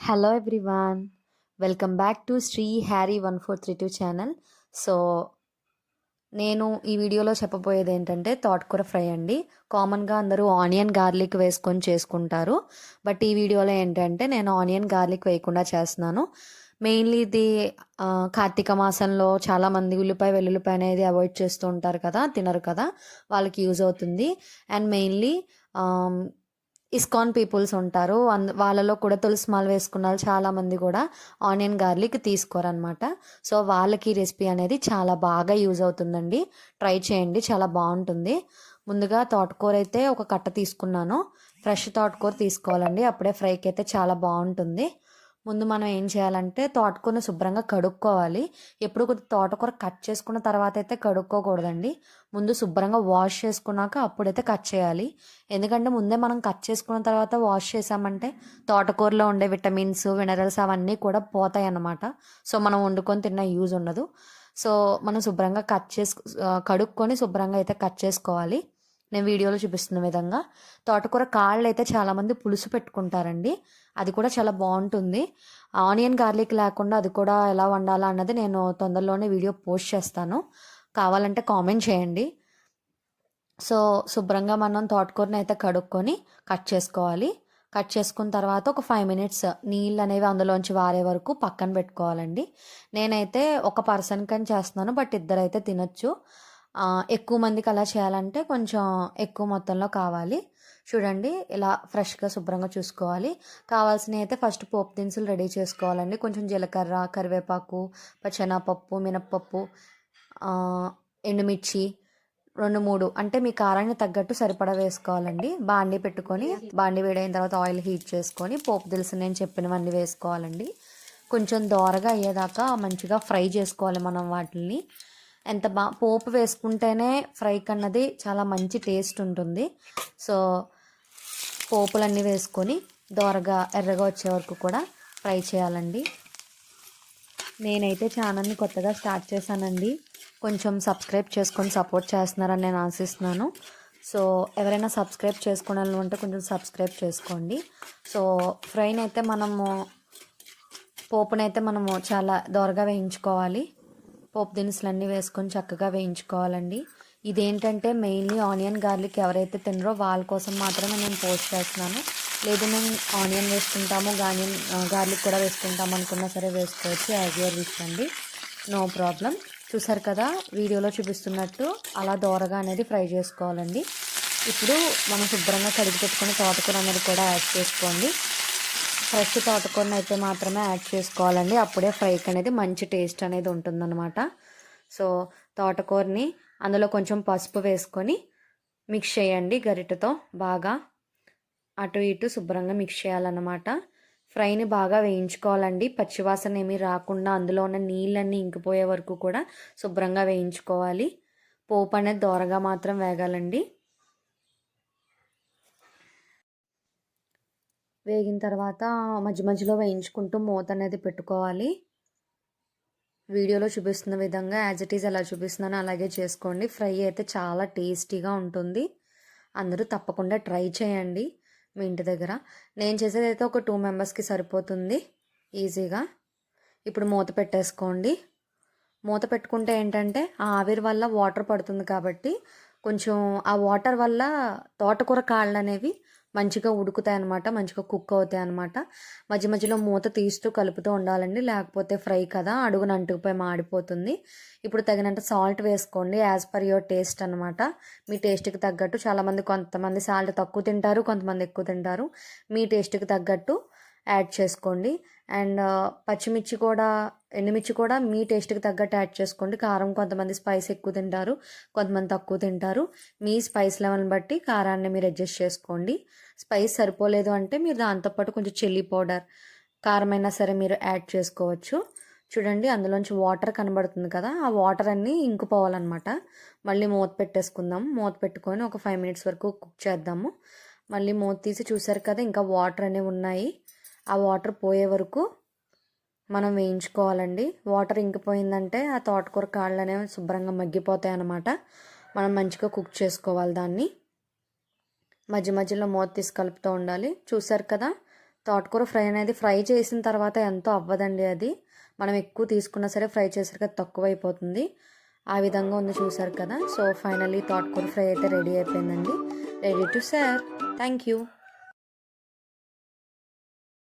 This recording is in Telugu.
Hello everyone welcome back to Sri Harry one four three two channel so నేను ఈ వీడియోలో చెప్పబోయేది ఏంటంటే తోటకూర ఫ్రై అండి. కామన్గా అందరూ ఆనియన్ గార్లిక్ వేసుకొని చేసుకుంటారు. బట్ ఈ వీడియోలో ఏంటంటే నేను ఆనియన్ గార్లిక్ వేయకుండా చేస్తున్నాను. మెయిన్లీ ఇది కార్తీక మాసంలో చాలామంది ఉల్లిపాయ వెల్లుల్లిపాయ అనేది అవాయిడ్ చేస్తూ ఉంటారు కదా తినరు కదా వాళ్ళకి యూజ్ అవుతుంది. అండ్ మెయిన్లీ ఇస్కాన్ పీపుల్స్ ఉంటారు. వాళ్ళలో కూడా తులసి మాల వేసుకున్న చాలామంది కూడా ఆనియన్ గార్లిక్ తీసుకోరనమాట సో వాళ్ళకి రెసిపీ అనేది చాలా బాగా యూజ్ అవుతుందండి. ట్రై చేయండి చాలా బాగుంటుంది. ముందుగా తోటకూర అయితే ఒక కట్ట తీసుకున్నాను. ఫ్రెష్ తోటకూర తీసుకోవాలండి. అప్పుడే ఫ్రైకి అయితే చాలా బాగుంటుంది. ముందు మనం ఏం చేయాలంటే తోటకూరని శుభ్రంగా కడుక్కోవాలి. ఎప్పుడు కొద్ది తోటకూర కట్ చేసుకున్న తర్వాత అయితే కడుక్కోకూడదండి. ముందు శుభ్రంగా వాష్ చేసుకున్నాక అప్పుడైతే కట్ చేయాలి. ఎందుకంటే ముందే మనం కట్ చేసుకున్న తర్వాత వాష్ చేసామంటే తోటకూరలో ఉండే విటమిన్స్ మినరల్స్ అవన్నీ కూడా పోతాయి అన్నమాట సో మనం వండుకొని తిన్న యూజ్ ఉండదు. సో మనం శుభ్రంగా కట్ చేసు కడుక్కొని శుభ్రంగా అయితే కట్ చేసుకోవాలి. నేను వీడియోలో చూపిస్తున్న విధంగా. తోటకూర కాళ్ళు అయితే చాలామంది పులుసు పెట్టుకుంటారండి. అది కూడా చాలా బాగుంటుంది. ఆనియన్ గార్లిక్ లేకుండా అది కూడా ఎలా వండాలా అన్నది నేను తొందరలోనే వీడియో పోస్ట్ చేస్తాను. కావాలంటే కామెంట్ చేయండి. సో శుభ్రంగా మనం తోటకూరని అయితే కడుక్కొని కట్ చేసుకోవాలి. కట్ చేసుకున్న తర్వాత ఒక ఫైవ్ మినిట్స్ నీళ్ళు అనేవి అందులోంచి వారే వరకు పక్కన పెట్టుకోవాలండి. నేనైతే ఒక పర్సన్కి అని చేస్తున్నాను బట్ ఇద్దరైతే తినొచ్చు. ఎక్కువ మందికి అలా చేయాలంటే కొంచెం ఎక్కువ మొత్తంలో కావాలి. చూడండి ఇలా ఫ్రెష్గా శుభ్రంగా చూసుకోవాలి. కావాల్సినవి అయితే ఫస్ట్ పోపు దినుసులు రెడీ చేసుకోవాలండి. కొంచెం జీలకర్ర కరివేపాకు పచ్చెనపప్పు మినప్పప్పు ఎండుమిర్చి రెండు మూడు. అంటే మీ కారాన్ని తగ్గట్టు సరిపడా వేసుకోవాలండి. బాండి పెట్టుకొని బాండి వేడైన తర్వాత ఆయిల్ హీట్ చేసుకొని పోపు దినుసులు నేను చెప్పినవన్నీ వేసుకోవాలండి. కొంచెం దోరగా అయ్యేదాకా మంచిగా ఫ్రై చేసుకోవాలి మనం వాటిని ఎంత బా పోపు వేసుకుంటేనే ఫ్రై కన్నది చాలా మంచి టేస్ట్ ఉంటుంది. సో పోపులన్నీ వేసుకొని దోరగా ఎర్రగా వచ్చే వరకు కూడా ఫ్రై చేయాలండి. నేనైతే ఛానల్ని కొత్తగా స్టార్ట్ చేశానండి. కొంచెం సబ్స్క్రైబ్ చేసుకొని సపోర్ట్ చేస్తున్నారని నేను ఆశిస్తున్నాను. సో ఎవరైనా సబ్స్క్రైబ్ చేసుకోవాలని ఉంటే కొంచెం సబ్స్క్రైబ్ చేసుకోండి. సో ఫ్రైని అయితే మనము పోపునైతే మనము చాలా దోరగా వేయించుకోవాలి. పోపు దినుసులు అన్నీ వేసుకొని చక్కగా వేయించుకోవాలండి. ఇదేంటంటే మెయిన్లీ ఆనియన్ గార్లిక్ ఎవరైతే తినరో వాళ్ళ కోసం మాత్రమే నేను పోస్ట్ చేస్తున్నాను. లేదు మేము ఆనియన్ వేసుకుంటాము గానియన్ గార్లిక్ కూడా వేసుకుంటాము అనుకున్నా సరే వేసుకోవచ్చు యాజ్ యూర్ విష్ అండి. No problem. చూసారు కదా వీడియోలో చూపిస్తున్నట్టు అలా దోరగా అనేది ఫ్రై చేసుకోవాలండి. ఇప్పుడు మనం శుభ్రంగా కడిగి పెట్టుకుని తోటకూర అనేది కూడా యాడ్ చేసుకోండి. ఫ్రెష్ తోటకూరని అయితే మాత్రమే యాడ్ చేసుకోవాలండి. అప్పుడే ఫ్రైకి అనేది మంచి టేస్ట్ అనేది ఉంటుందన్నమాట. సో తోటకూరని అందులో కొంచెం పసుపు వేసుకొని మిక్స్ చేయండి గరిటతో బాగా. అటు ఇటు శుభ్రంగా మిక్స్ చేయాలన్నమాట. ఫ్రైని బాగా వేయించుకోవాలండి. పచ్చివాసన ఏమీ రాకుండా అందులో ఉన్న నీళ్ళన్నీ ఇంకిపోయే వరకు కూడా శుభ్రంగా వేయించుకోవాలి. పోపు అనేది దోరగా మాత్రం వేగాలండి. వేగిన తర్వాత మధ్య మధ్యలో వేయించుకుంటూ మూత అనేది పెట్టుకోవాలి. వీడియోలో చూపిస్తున్న విధంగా యాజ్ ఇట్ ఈజ్ ఎలా చూపిస్తున్నానో. అలాగే చేసుకోండి. ఫ్రై అయితే చాలా టేస్టీగా ఉంటుంది. అందరూ తప్పకుండా ట్రై చేయండి మీ ఇంటి దగ్గర. నేను చేసేది అయితే ఒక టూ మెంబర్స్కి సరిపోతుంది. ఈజీగా ఇప్పుడు మూత పెట్టేసుకోండి. మూత పెట్టుకుంటే ఏంటంటే ఆ ఆవిరి వల్ల వాటర్ పడుతుంది కాబట్టి కొంచెం ఆ వాటర్ వల్ల తోటకూర కాళ్ళు అనేవి మంచిగా ఉడుకుతాయి అనమాట మంచిగా కుక్ అవుతాయి అనమాట మధ్య మధ్యలో మూత తీస్తూ కలుపుతూ ఉండాలండి. లేకపోతే ఫ్రై కదా అడుగున అంటుకుపోయి మాడిపోతుంది. ఇప్పుడు తగినంత సాల్ట్ వేసుకోండి యాజ్ పర్ యువర్ టేస్ట్ అనమాట మీ టేస్ట్కి తగ్గట్టు చాలామంది కొంతమంది సాల్ట్ తక్కువ తింటారు కొంతమంది ఎక్కువ తింటారు. మీ టేస్ట్కి తగ్గట్టు యాడ్ చేసుకోండి. అండ్ పచ్చిమిర్చి కూడా ఎండుమిర్చి కూడా మీ టేస్ట్కి తగ్గట్టు యాడ్ చేసుకోండి. కారం కొంతమంది స్పైస్ ఎక్కువ తింటారు కొంతమంది తక్కువ తింటారు. మీ స్పైస్ లెవెల్ని బట్టి కారాన్ని మీరు అడ్జస్ట్ చేసుకోండి. స్పైస్ సరిపోలేదు అంటే మీరు దాంతోపాటు కొంచెం చిల్లీ పౌడర్ కారమైనా సరే మీరు యాడ్ చేసుకోవచ్చు. చూడండి అందులోంచి వాటర్ కనబడుతుంది కదా ఆ వాటర్ అన్నీ ఇంకిపోవాలన్నమాట. మళ్ళీ మూత పెట్టేసుకుందాం. మూత పెట్టుకొని ఒక ఫైవ్ మినిట్స్ వరకు కుక్ చేద్దాము. మళ్ళీ మూత తీసి చూసారు కదా ఇంకా వాటర్ అనేవి ఉన్నాయి. ఆ వాటర్ పోయే వరకు మనం వేయించుకోవాలండి. వాటర్ ఇంకిపోయిందంటే ఆ తోటకూర కాళ్ళు అనేవి శుభ్రంగా మగ్గిపోతాయి అన్నమాట మనం మంచిగా కుక్ చేసుకోవాలి దాన్ని. మధ్య మధ్యలో మూత తీసి కలుపుతూ ఉండాలి. చూసారు కదా తోటకూర ఫ్రై అనేది ఫ్రై చేసిన తర్వాత ఎంతో అవ్వదండి అది. మనం ఎక్కువ తీసుకున్నా సరే ఫ్రై చేసరికి తక్కువ అయిపోతుంది ఆ విధంగా ఉంది చూసారు కదా. సో ఫైనల్లీ తోటకూర ఫ్రై అయితే రెడీ అయిపోయిందండి. Ready to serve thank you